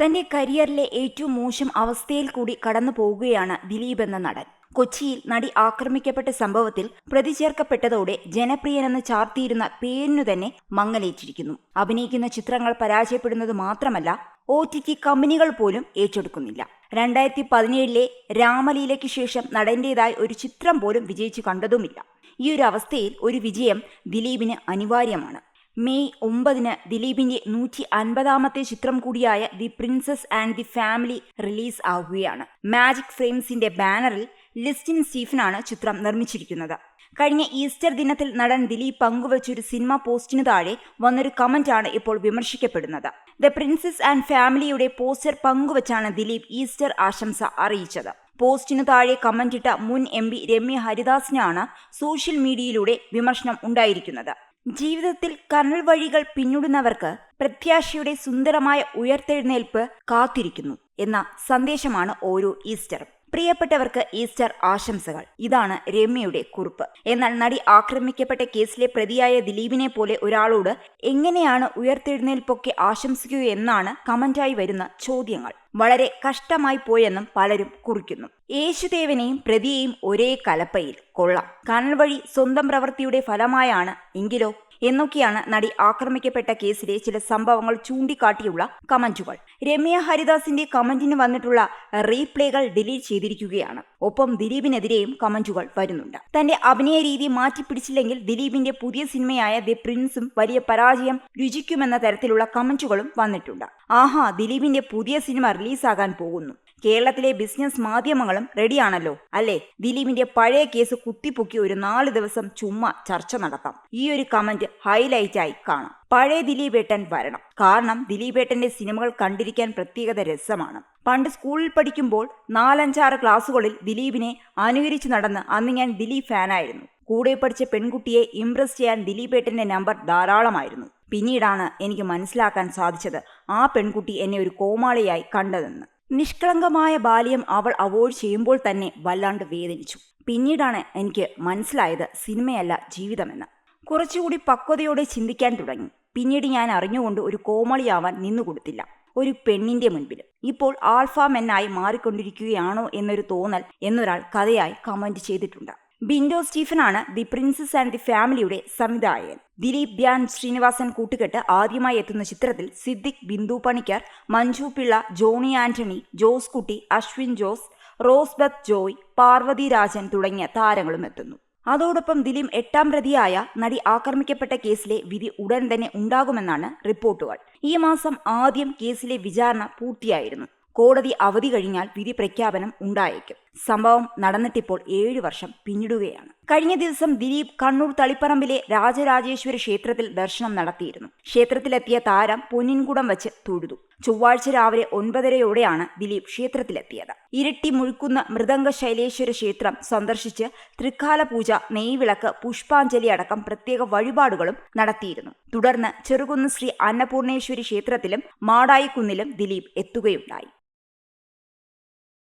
തന്റെ കരിയറിലെ ഏറ്റവും മോശം അവസ്ഥയിൽ കൂടി കടന്നു പോവുകയാണ് ദിലീപ് എന്ന നടൻ. കൊച്ചിയിൽ നടി ആക്രമിക്കപ്പെട്ട സംഭവത്തിൽ പ്രതി ചേർക്കപ്പെട്ടതോടെ ജനപ്രിയനെന്ന് ചാർത്തിയിരുന്ന പേരിനു തന്നെ മങ്ങലേറ്റിരിക്കുന്നു. അഭിനയിക്കുന്ന ചിത്രങ്ങൾ പരാജയപ്പെടുന്നത് മാത്രമല്ല ഒ ടി ടി കമ്പനികൾ പോലും ഏറ്റെടുക്കുന്നില്ല. രണ്ടായിരത്തി പതിനേഴിലെ രാമലീലയ്ക്ക് ശേഷം നടന്റേതായി ഒരു ചിത്രം പോലും വിജയിച്ചു കണ്ടതുമില്ല. ഈ ഒരു അവസ്ഥയിൽ ഒരു വിജയം ദിലീപിന് അനിവാര്യമാണ്. മെയ് ഒമ്പതിന് ദിലീപിന്റെ നൂറ്റി അൻപതാമത്തെ ചിത്രം കൂടിയായ the princess and the family release ആവുകയാണ്. മാജിക് ഫ്രെയിംസിന്റെ ബാനറിൽ ലിസ്റ്റിൻ സ്റ്റീഫനാണ് ചിത്രം നിർമ്മിച്ചിരിക്കുന്നത്. കഴിഞ്ഞ ഈസ്റ്റർ ദിനത്തിൽ നടൻ ദിലീപ് പങ്കുവച്ചൊരു സിനിമ പോസ്റ്റിനു താഴെ വന്നൊരു കമന്റാണ് ഇപ്പോൾ വിമർശിക്കപ്പെടുന്നത്. ദ പ്രിൻസസ് ആൻഡ് ഫാമിലിയുടെ പോസ്റ്റർ പങ്കുവച്ചാണ് ദിലീപ് ഈസ്റ്റർ ആശംസ അറിയിച്ചത്. പോസ്റ്റിനു താഴെ കമന്റിട്ട മുൻ എം പി രമ്യ ഹരിദാസിനാണ് സോഷ്യൽ മീഡിയയിലൂടെ വിമർശനം ഉണ്ടായിരിക്കുന്നത്. ജീവിതത്തിൽ കനൽ വഴികൾ പിന്നിടുന്നവർക്ക് പ്രത്യാശയുടെ സുന്ദരമായ ഉയർത്തെഴുന്നേൽപ്പ് കാത്തിരിക്കുന്നു എന്ന സന്ദേശമാണ് ഓരോ ഈസ്റ്ററും. പ്രിയപ്പെട്ടവർക്ക് ഈസ്റ്റർ ആശംസകൾ. ഇതാണ് രമ്യയുടെ കുറിപ്പ്. എന്നാൽ നടി ആക്രമിക്കപ്പെട്ട കേസിലെ പ്രതിയായ ദിലീപിനെ പോലെ ഒരാളോട് എങ്ങനെയാണ് ഉയർത്തെഴുന്നേൽപ്പൊക്കെ ആശംസിക്കുക എന്നാണ് കമന്റായി വരുന്ന ചോദ്യങ്ങൾ. വളരെ കഷ്ടമായി പോയെന്നും പലരും കുറിക്കുന്നു. യേശുദേവനെയും പ്രതിയെയും ഒരേ കലപ്പയിൽ കൊള്ളാം. കനൽ വഴി സ്വന്തം പ്രവൃത്തിയുടെ ഫലമായാണ് എങ്കിലോ എന്നൊക്കെയാണ് നടി ആക്രമിക്കപ്പെട്ട കേസിലെ ചില സംഭവങ്ങൾ ചൂണ്ടിക്കാട്ടിയുള്ള കമന്റുകൾ. രമ്യ ഹരിദാസിന്റെ കമന്റിന് വന്നിട്ടുള്ള റീപ്ലേകൾ ഡിലീറ്റ് ചെയ്തിരിക്കുകയാണ്. ഒപ്പം ദിലീപിനെതിരെയും കമന്റുകൾ വരുന്നുണ്ട്. തന്റെ അഭിനയ രീതി മാറ്റിപ്പിടിച്ചില്ലെങ്കിൽ ദിലീപിന്റെ പുതിയ സിനിമയായ ദി പ്രിൻസും വലിയ പരാജയം രുചിക്കുമെന്ന തരത്തിലുള്ള കമന്റുകളും വന്നിട്ടുണ്ട്. ആഹാ ദിലീപിന്റെ പുതിയ സിനിമ റിലീസാകാൻ പോകുന്നു. കേരളത്തിലെ ബിസിനസ് മാധ്യമങ്ങളും റെഡിയാണല്ലോ. അല്ലേ? ദിലീപിന്റെ പഴയ കേസ് കുത്തിപ്പൊക്കി ഒരു നാല് ദിവസം ചുമ്മാ ചർച്ച നടത്താം. ഈ ഒരു കമന്റ് ഹൈലൈറ്റായി കാണാം. പഴയ ദിലീപേട്ടൻ വരണം. കാരണം ദിലീപേട്ടന്റെ സിനിമകൾ കണ്ടിരിക്കാൻ പ്രത്യേകത രസമാണ്. പണ്ട് സ്കൂളിൽ പഠിക്കുമ്പോൾ നാലഞ്ചാറ് ക്ലാസ്സുകളിൽ ദിലീപിനെ അനുകരിച്ചു നടന്ന് അന്ന് ഞാൻ ദിലീപ് ഫാനായിരുന്നു. കൂടെ പഠിച്ച പെൺകുട്ടിയെ ഇംപ്രസ് ചെയ്യാൻ ദിലീപേട്ടന്റെ നമ്പർ ധാരാളമായിരുന്നു. പിന്നീടാണ് എനിക്ക് മനസ്സിലാക്കാൻ സാധിച്ചത് ആ പെൺകുട്ടി എന്നെ ഒരു കോമാളിയായി കണ്ടതെന്ന്. നിഷ്കളങ്കമായ ബാല്യം അവൾ അവോയ്ഡ് ചെയ്യുമ്പോൾ തന്നെ വല്ലാണ്ട് വേദനിച്ചു. പിന്നീടാണ് എനിക്ക് മനസ്സിലായത് സിനിമയല്ല ജീവിതമെന്ന്. കുറച്ചുകൂടി പക്വതയോടെ ചിന്തിക്കാൻ തുടങ്ങി. പിന്നീട് ഞാൻ അറിഞ്ഞുകൊണ്ട് ഒരു കോമളിയാവാൻ നിന്നുകൊടുത്തില്ല ഒരു പെണ്ണിന്റെ മുൻപിൽ ഇപ്പോൾ ആൽഫ മെന്നായി മാറിക്കൊണ്ടിരിക്കുകയാണോ എന്നൊരു തോന്നൽ എന്നൊരാൾ കഥയായി കമന്റ് ചെയ്തിട്ടുണ്ട്. ബിൻഡോ സ്റ്റീഫനാണ് ദി പ്രിൻസസ് ആൻഡ് ദി ഫാമിലിയുടെ സംവിധായകൻ. ദിലീപ് ധ്യാൻ ശ്രീനിവാസൻ കൂട്ടുകെട്ട് ആദ്യമായി എത്തുന്ന ചിത്രത്തിൽ സിദ്ദിഖ് ബിന്ദു പണിക്കർ മഞ്ജു പിള്ള ജോണി ആന്റണി ജോസ് കുട്ടി അശ്വിൻ ജോസ് റോസ്ബത്ത് ജോയ് പാർവതി രാജൻ തുടങ്ങിയ താരങ്ങളും എത്തുന്നു. അതോടൊപ്പം ദിലീപ് എട്ടാം പ്രതിയായ നടി ആക്രമിക്കപ്പെട്ട കേസിലെ വിധി ഉടൻ തന്നെ ഉണ്ടാകുമെന്നാണ് റിപ്പോർട്ടുകൾ. ഈ മാസം ആദ്യം കേസിലെ വിചാരണ പൂർത്തിയായിരുന്നു. കോടതി അവധി കഴിഞ്ഞാൽ വിധി പ്രഖ്യാപനം ഉണ്ടായേക്കും. സംഭവം നടന്നിട്ടിപ്പോൾ ഏഴു വർഷം പിന്നിടുകയാണ്. കഴിഞ്ഞ ദിവസം ദിലീപ് കണ്ണൂർ തളിപ്പറമ്പിലെ രാജരാജേശ്വര ക്ഷേത്രത്തിൽ ദർശനം നടത്തിയിരുന്നു. ക്ഷേത്രത്തിലെത്തിയ താരം പൊന്നിൻകുടം വെച്ച് തൊഴുതു. ചൊവ്വാഴ്ച രാവിലെ ഒൻപതരയോടെയാണ് ദിലീപ് ക്ഷേത്രത്തിലെത്തിയത്. ഇരട്ടി മുഴുക്കുന്ന മൃദംഗ ശൈലേശ്വര ക്ഷേത്രം സന്ദർശിച്ച് തൃക്കാല പൂജ നെയ്വിളക്ക് പുഷ്പാഞ്ജലി അടക്കം പ്രത്യേക വഴിപാടുകളും നടത്തിയിരുന്നു. തുടർന്ന് ചെറുകുന്ന് ശ്രീ അന്നപൂർണേശ്വരി ക്ഷേത്രത്തിലും മാടായിക്കുന്നിലും ദിലീപ് എത്തുകയുണ്ടായി.